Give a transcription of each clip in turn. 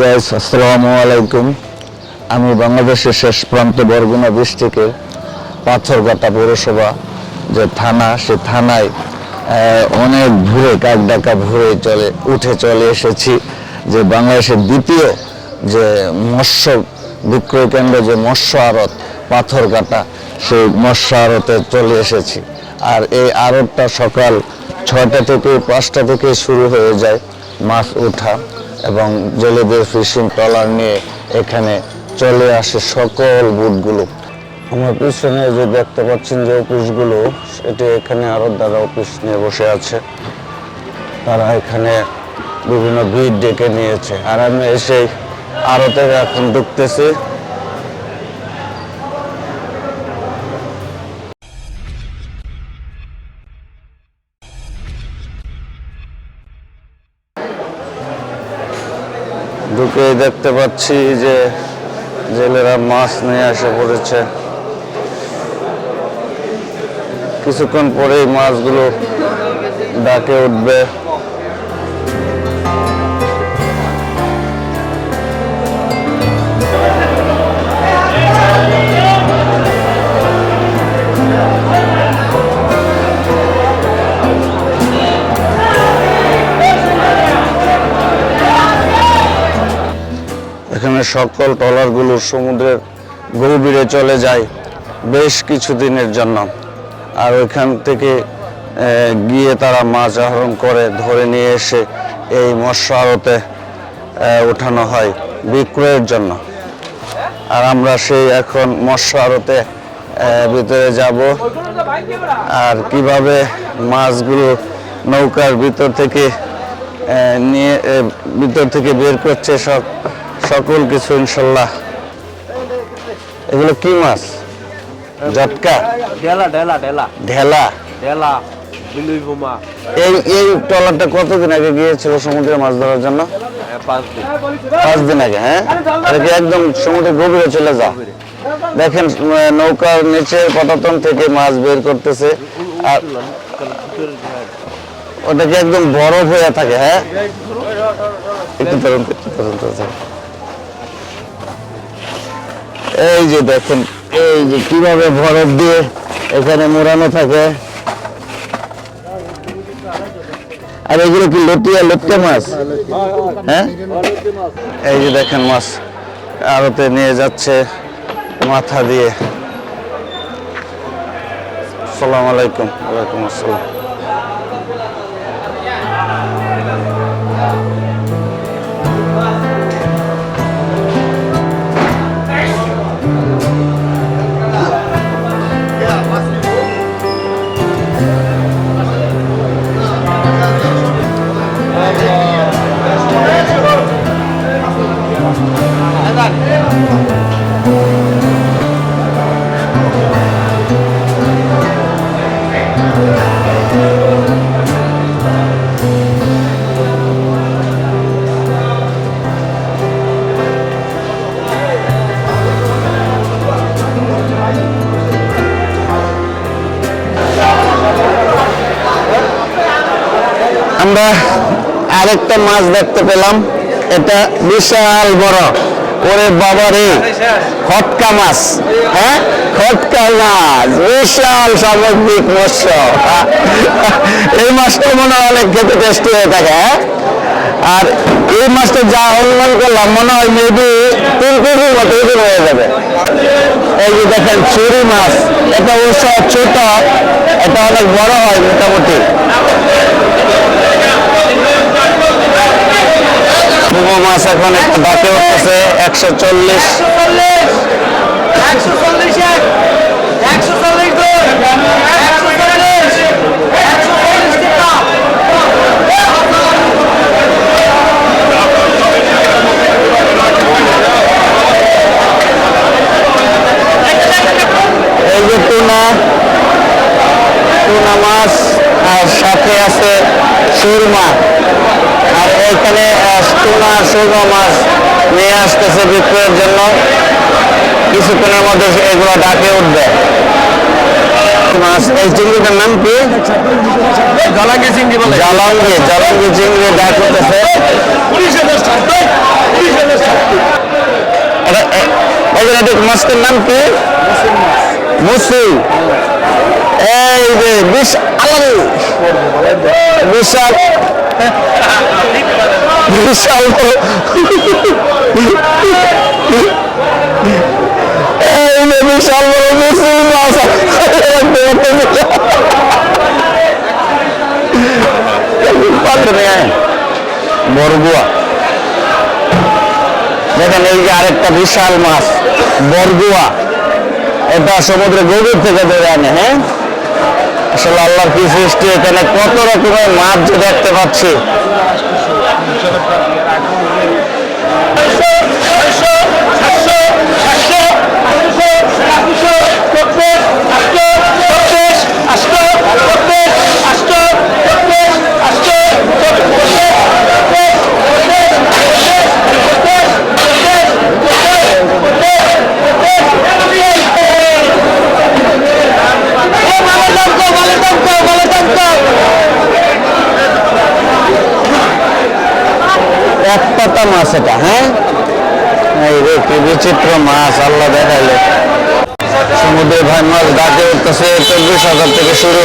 Guys আসসালামু আলাইকুম। আমি বাংলাদেশের শেষ প্রান্ত বরগুনা ডিস্ট্রিক্টের পাথরঘাটা পৌরসভা যে থানা, সে থানায় অনেক ভোরে কাক ডাকা ভোরে চলে, উঠে চলে এসেছি। যে বাংলাদেশের দ্বিতীয় যে মৎস্য বিক্রয় কেন্দ্র, যে মৎস্য আড়ত পাথরঘাটা, সেই মৎস্য আড়তে চলে এসেছি। আর এই আড়তটা সকাল ছটা থেকে পাঁচটা থেকে শুরু হয়ে যায় মাছ ওঠা। এবং জেলেদের ফিশিং ট্রলার নিয়ে এখানে চলে আসে সকল বুটগুলো। আমার পিছনে যে দেখতে পাচ্ছেন যে অফিসগুলো, সেটি এখানে আরও দ্বারা অফিস নিয়ে বসে আছে। তারা এখানে বিভিন্ন ভিড় ডেকে নিয়েছে। আর আমি এসে আড়তে এখন ঢুকতেছি। ঢুকে দেখতে পাচ্ছি যে জেলেরা মাছ নিয়ে আসে পড়েছে। কিছুক্ষণ পরেই মাছগুলো ডাকে উঠবে। এখানে সকল ট্রলারগুলো সমুদ্রের গভীরে চলে যায় বেশ কিছু দিনের জন্য। আর ওইখান থেকে গিয়ে তারা মাছ আহরণ করে, ধরে নিয়ে এসে এই মৎস্য আড়তে ওঠানো হয় বিক্রয়ের জন্য। আর আমরা সেই এখন মৎস্য আড়তে ভিতরে যাব। আর কীভাবে মাছগুলো নৌকার ভিতর থেকে নিয়ে ভিতর থেকে বের করছে সব সকল কিছু ইনশাল্লাহ। এগুলো কি মাছ? জটকা ঢেলা ডেলা বিলুই বোমা এই এই ট্রলারটা কতদিন আগে গিয়েছিল সমুদ্রে মাছ ধরার জন্য? পাঁচ দিন। আগে হ্যাঁ? একদম সমুদ্রের গভীরে চলে যা দেখেন নৌকার থেকে মাছ বের করতেছে। আর ওটা কি একদম বরফ হয়ে থাকে হ্যাঁ? একটু তরুণ একটু তরুণ তরুণ। এই যে দেখেন, এই যে কীভাবে বরফ দিয়ে এখানে মোড়ানো থাকে। আর এগুলো কি লটিয়া লটকা মাছ? হ্যাঁ? এই যে দেখেন মাছ আড়তে নিয়ে যাচ্ছে মাথা দিয়ে। সালাম আলাইকুম। ওয়ালাইকুম আসসালাম। আমরা আরেকটা মাছ দেখতে পেলাম। এটা বিশাল বড়। ওরে বাবা রে। খটকা মাছ। হ্যাঁ? খটকা মাছ। বিশাল সামগ্রিক মৎস্য। এই মাছটা মনে হয় অনেক খেতে টেস্টি হয়ে থাকে হ্যাঁ? আর এই মাছটা যা অনুমান করলাম, মনে হয় মেবি তিন কেজির মতো হয়ে যাবে। এই যে দেখেন চুরি মাছ। এটা অবশ্য ছোট। এটা অনেক বড় হয় মোটামুটি। পুমো মাছ এখন একটা উঠতেছে একশো চল্লিশ। একশো চল্লিশ একশো টুনা টুনা মাছ আর সাথে আছে সুরমা টুনা আর মাছ নিয়ে আসতেছে বিক্রয়ের জন্য। কিছুক্ষণের মধ্যে এগুলো ডাকে উঠবে। মাছ এই চিংড়িটার নাম কি? জলাঙ্গি চিংড়ি চিংড়ি মাছটার নাম কি? এই যে বিশাল বিশাল বিশাল মাছ। বরগুয়া দেখেন এই যে আরেকটা বিশাল মাছ বরগুয়া এটা সমুদ্রে গভীর থেকে ধরে আনে হ্যাঁ? আসলে আল্লাহর কি সৃষ্টি এখানে কত রকমের মাছ যে দেখতে পাচ্ছি এক পাতা মাছ এটা হ্যাঁ এই রে কি বিচিত্র মাছ আল্লাহ দেখাইলে। সমুদ্রে ভাই মাছ ডাকে উঠতেছে চব্বিশ হাজার থেকে শুরু।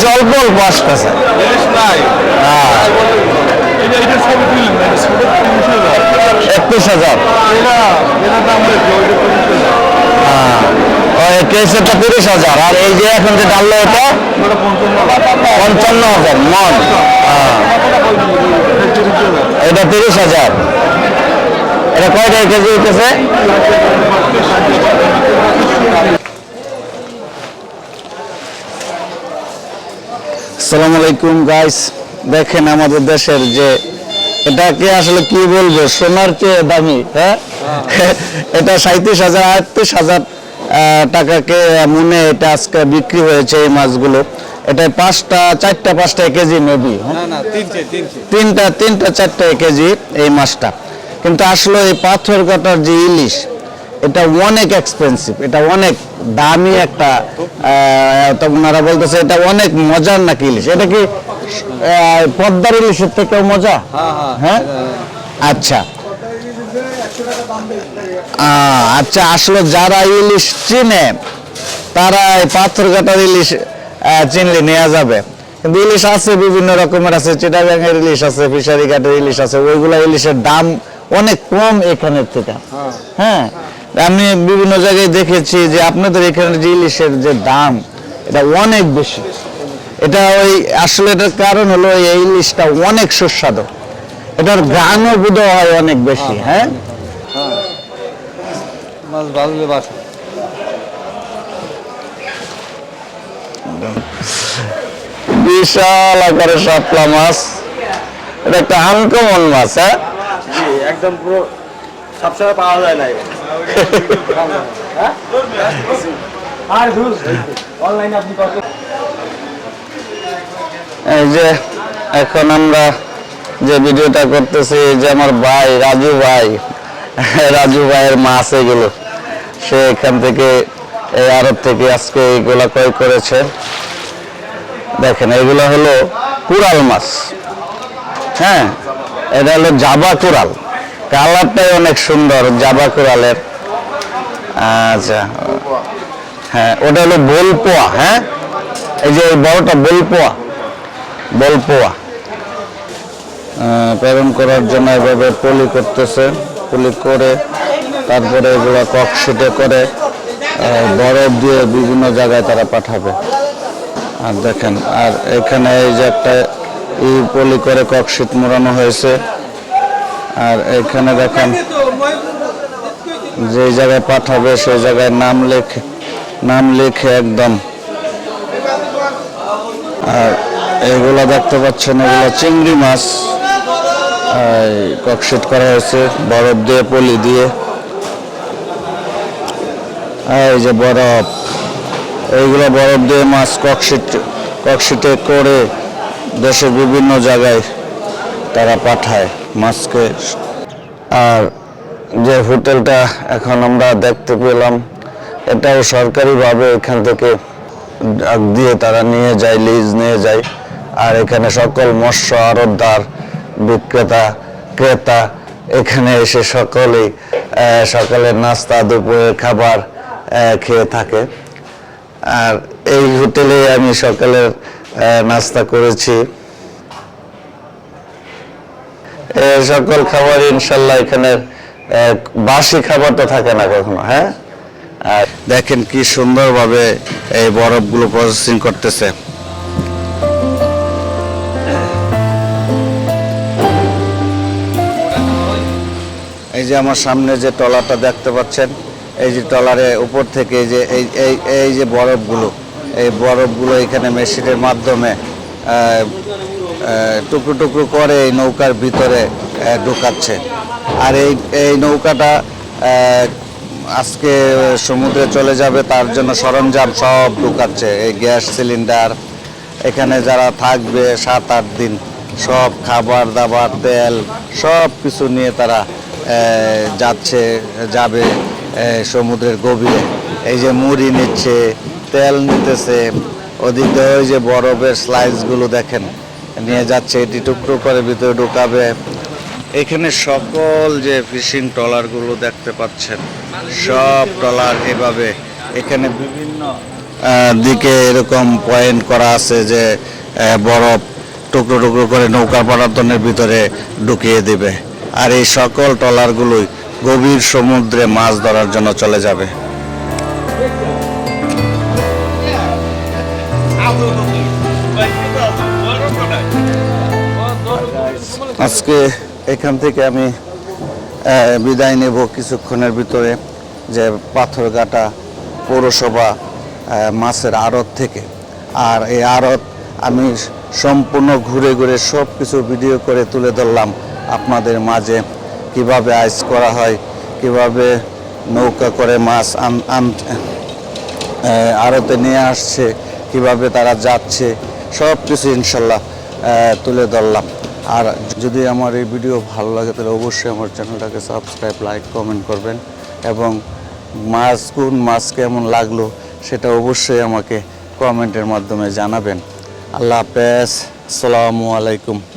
ইলিশ অল্প অল্প আসতেছে। হ্যাঁ একত্রিশ হাজার। ওই কেসেরটা তিরিশ হাজার আর এই যে এখন যে ডাললো এটা পঞ্চান্ন হাজার। মন। হ্যাঁ। এটা তিরিশ হাজার। এটা কয় টাকা কেজি উঠেছে আসসালামু আলাইকুম গাইস দেখেন আমাদের দেশের যে এটাকে আসলে কি বলব? সোনার চেয়ে দামি হ্যাঁ? এটা সাঁত্রিশ হাজার আটত্রিশ হাজার টাকাকে মনে এটা আজকে বিক্রি হয়েছে এই মাছগুলো। এটা পাঁচটা চারটা পাঁচটা কেজি মেবি তিনটে। তিনটা তিনটা চারটা কেজি এই মাছটা। কিন্তু আসলে এই পাথর কাটার যে ইলিশ এটা অনেক এক্সপেন্সিভ এটা অনেক দামি একটা তো ওনারা বলতেছে এটা অনেক মজার নাকি ইলিশ? এটা কি পদ্মার ইলিশের থেকেও মজা? হ্যাঁ হ্যাঁ। হ্যাঁ? আচ্ছা। আচ্ছা আসলে যারা ইলিশ চিনে তারা এই পাথর কাটার ইলিশ চিনলে নেওয়া যাবে। কিন্তু ইলিশ আছে বিভিন্ন রকমের আছে চিটাগাঙের ইলিশ আছে ফিশারি ঘাটের ইলিশ আছে ওইগুলা ইলিশের দাম অনেক কম এখানের থেকে। হ্যাঁ? আমি বিভিন্ন জায়গায় দেখেছি যে আপনাদের এখানে যে ইলিশের যে দাম এটা অনেক বেশি। এটা ওই আসলে এটার কারণ হলো এই ইলিশটা অনেক সুস্বাদু। এটার গানও বোধ হয় অনেক বেশি হ্যাঁ। মাছ বাজলে বাসা বিশাল আকারের শাপলা মাছ। এটা একটা আনকমন মাছ হ্যাঁ? একদম পুরো সবসময় পাওয়া যায় না এই যে, এখন আমরা যে ভিডিওটা করতেছি, যে আমার ভাই, রাজু ভাই, রাজু ভাইয়ের মাছ এগুলো। সে এখান থেকে, এই আরব থেকে আজকে এইগুলা ক্রয় করেছে। দেখেন, এগুলো হলো কুড়াল মাছ। হ্যাঁ এটা হলো জাবা কুড়াল। কালারটাই অনেক সুন্দর, জাবা কুড়ালের আচ্ছা। হ্যাঁ ওটা হলো বোলপোয়া হ্যাঁ? এই যে বড়টা বোলপোয়া, বলপোয়া। প্রেরণ করার জন্য এভাবে পলি করতেছে, পলি করে তারপরে এগুলো ককশিটে করে বরফ দিয়ে বিভিন্ন জায়গায় তারা পাঠাবে। আর দেখেন, আর এখানে এই যে একটা ই পলি করে ককশিট মোড়ানো হয়েছে। আর এখানে দেখেন যে জায়গায় পাঠাবে, সেই জায়গায় নাম লেখে নাম লেখে একদম। আর এগুলো দেখতে পাচ্ছেন, এগুলো চিংড়ি মাছ। ককশিট করা হয়েছে, বরফ দিয়ে, পলি দিয়ে। এই যে বরফ, এইগুলো বরফ দিয়ে মাছ ককশিট, ককশিটে করে দেশের বিভিন্ন জায়গায় তারা পাঠায়। মাছকে আর যে হোটেলটা এখন আমরা দেখতে পেলাম, এটাও সরকারিভাবে এখান থেকে ডাক দিয়ে তারা নিয়ে যায় লিজ নিয়ে যায়। আর এখানে সকল মৎস্য আড়তদার, বিক্রেতা, ক্রেতা, এখানে এসে সকলেই সকালের নাস্তা দুপুরের খাবার খেয়ে থাকে। আর এই হোটেলে আমি সকালের নাস্তা করেছি। সকল খাবার ইনশাল্লাহ এখানে বাসি খাবার তো থাকে না কখনো হ্যাঁ? আর দেখেন কি সুন্দরভাবে এই বরফগুলো প্রসেসিং করতেছে। এই যে আমার সামনে যে টলারটা দেখতে পাচ্ছেন, এই যে টলারে উপর থেকে যে, এই এই যে বরফগুলো, এই বরফগুলো এখানে মেশিনের মাধ্যমে টুকরো টুকরো করে এই নৌকার ভিতরে ঢুকাচ্ছে। আর এই এই নৌকাটা আজকে সমুদ্রে চলে যাবে, তার জন্য সরঞ্জাম সব ঢুকাচ্ছে। এই গ্যাস সিলিন্ডার, এখানে যারা থাকবে সাত আট দিন, সব খাবার দাবার, তেল, সব কিছু নিয়ে তারা যাচ্ছে, যাবে সমুদ্রের গভীরে। এই যে মুড়ি নিচ্ছে, তেল নিতেছে, ওদিকে ওই যে বরফের স্লাইসগুলো দেখেন। নিয়ে যাচ্ছে, এটি টুকরো করে ভিতরে ঢুকাবে। এখানে সকল যে ফিশিং ট্রলারগুলো দেখতে পাচ্ছেন, সব ট্রলার এভাবে। এখানে বিভিন্ন দিকে এরকম পয়েন্ট করা আছে যে বরফ টুকরো টুকরো করে নৌকা পরাতনের ভিতরে ঢুকিয়ে দিবে। আর এই সকল ট্রলারগুলোই গভীর সমুদ্রে মাছ ধরার জন্য চলে যাবে। আজকে এখান থেকে আমি বিদায় নেব কিছুক্ষণের ভিতরে যে পাথরঘাটা পৌরসভা মাছের আড়ত থেকে। আর এই আড়ত আমি সম্পূর্ণ ঘুরে ঘুরে সব কিছু ভিডিও করে তুলে ধরলাম আপনাদের মাঝে। কীভাবে আইস করা হয়, কীভাবে নৌকা করে মাছ আড়তে নিয়ে আসছে, কীভাবে তারা যাচ্ছে সব কিছু ইনশাল্লাহ তুলে ধরলাম। আর যদি আমার এই ভিডিও ভালো লাগে, তাহলে অবশ্যই আমার চ্যানেলটাকে সাবস্ক্রাইব, লাইক, কমেন্ট করবেন। এবং মাছ, কোন মাছ কেমন লাগল, সেটা অবশ্যই আমাকে কমেন্টের মাধ্যমে জানাবেন। আল্লাহ হাফেজ। আসসালামু আলাইকুম।